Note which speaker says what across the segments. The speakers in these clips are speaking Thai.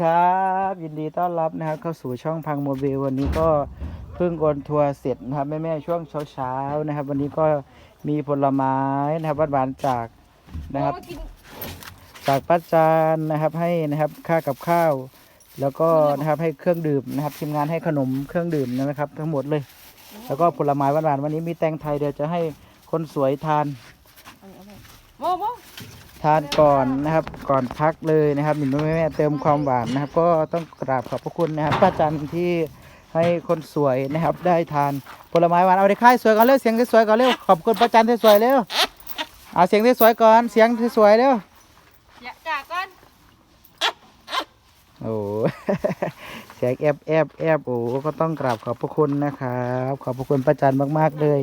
Speaker 1: ครับยินดีต้อนรับนะครับเข้าสู่ช่องพังโมบิลวันนี้ก็เพิ่งโอนทัวร์เสร็จนะครับแม่ๆช่วงเช้าๆนะครับ วันนี้ก็มีผลไม้นะครับหวานๆจากนะครับ จากป้าจานนะครับให้นะครับค่ากับข้าว แล้วก็นะครับให้เครื่องดื่มนะครับทีมงานให้ขนมเครื่องดื่มนะครับ ทั้งหมดเลย แล้วก็ผลไม้หวานๆวันนี้มีแตงไทยเดี๋ยวจะให้คนสวยทาน
Speaker 2: โมโม
Speaker 1: ทานก่อนนะครับ ก่อนพักเลยนะครับหนุ่มแม่แม่เติมความหวานนะครับ ก็ต้องกราบขอบพระคุณนะครับป้าจันที่ให้คนสวยนะครับ ได้ทานผลไม้หวานเอาได้ค่ายสวยก่อนเร็วเสียงสวยๆก่อนเร็วขอบคุณป้าจันที่สวยเร็วเอาเสียงที่สวยก่อนเสียงที่สวยเร็ว
Speaker 2: อย่าจากก่อน
Speaker 1: โอ้เสียงแอบแอบแอบโอ้ก็ต้องกราบขอบพระคุณนะครับ ขอบพระคุณป้าจันมาก ๆ เลย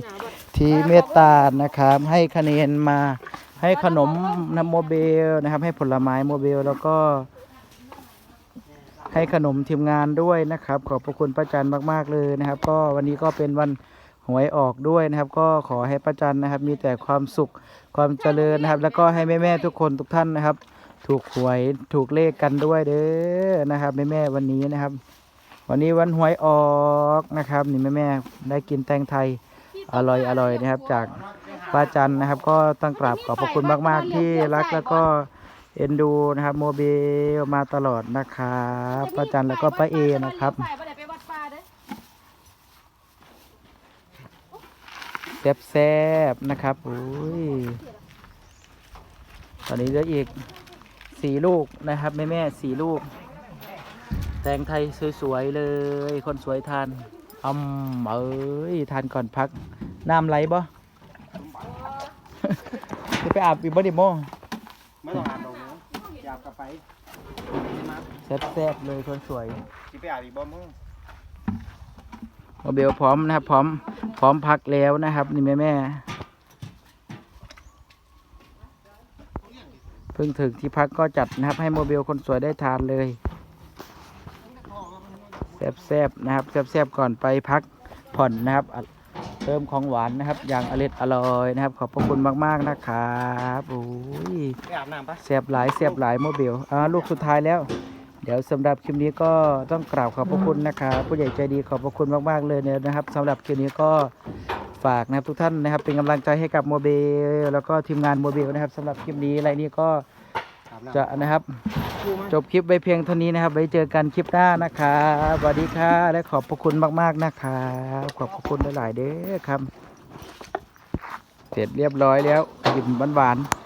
Speaker 1: ที่เมตตานะครับ ให้คะแนนมา ให้ขนมนโมเบลนะครับ ให้ผลไม้โมเบลแล้วก็ ให้ขนมทีมงานด้วยนะครับ ขอบพระคุณป้าจันมาก ๆเลยนะครับ ก็วันนี้ก็เป็นวันหวยออกด้วยนะครับ ก็ขอให้ป้าจันนะครับ มีแต่ความสุขความเจริญนะครับ แล้วก็ให้แม่ๆทุกคนทุกท่านนะครับ ถูกหวยถูกเลขกันด้วยเด้อนะครับแม่ๆวันนี้นะครับ วันนี้วันหวยออกนะครับ นี่แม่ๆได้กินแตงไทยอร่อยอร่อยนะครับ จาก ป้าจันนะครับ ก็ต้องกราบขอบพระคุณมาก ๆ ที่รักแล้วก็เอ็นดูนะครับ โมเบลมาตลอดนะครับป้าจันแล้วก็ป้าเอนะครับ
Speaker 2: ไปบ่ได้ไปวัดป่าเด้อ
Speaker 1: แซ่บๆนะครับอุ้ยตอนนี้เหลืออีกสี่ลูกนะครับแม่แม่ๆสี่ลูก แตงไทยสวยๆเลย คนสวยทานอมเอ้ยทานก่อนพักน้ำไหลบ่ จะไปอาบอีกบ่ดิโม
Speaker 3: ไม่ต้องอาบดอกหนูอยากกลับไปมา
Speaker 1: แซ่บๆเลยคนสวย
Speaker 3: สิไปอาบอีกบ่มึง
Speaker 1: โมเบลพร้อมนะครับ พร้อม พร้อมพักแล้วนะครับ นี่แม่แม่ๆเพิ่งถึงที่พักก็จัดนะครับ ให้โมเบลคนสวยได้ทานเลยแซ่บๆนะครับแซ่บๆก่อนไปพักผ่อนนะครับอะ เติมของหวานนะครับ อย่างอร่อยอร่อยนะครับ ขอบพระคุณมากๆนะครับโอ้ย
Speaker 3: ไปอาบน้ำปะ
Speaker 1: เสียบหลายเสียบหลายโมบิลอ่าลูกสุดท้ายแล้ว เดี๋ยวสำหรับคลิปนี้ก็ต้องกราบขอบพระคุณนะครับผู้ใหญ่ใจดีขอบพระคุณมากๆเลยเนี่ยนะครับสำหรับคลิปนี้ก็ฝากนะครับทุกท่านนะครับ เป็นกำลังใจให้กับโมบิลแล้วก็ทีมงานโมบิลนะครับสำหรับคลิปนี้อะไรนี้ก็
Speaker 3: อาบน้ำ
Speaker 1: จะนะครับ จบคลิปไปเพียงเท่านี้นะครับ ไว้เจอกันคลิปหน้านะครับสวัสดีค่ะ และขอบพระคุณมาก ๆ นะครับขอบพระคุณหลาย ๆ เด้อครับ เสร็จเรียบร้อยแล้วกินหวานๆ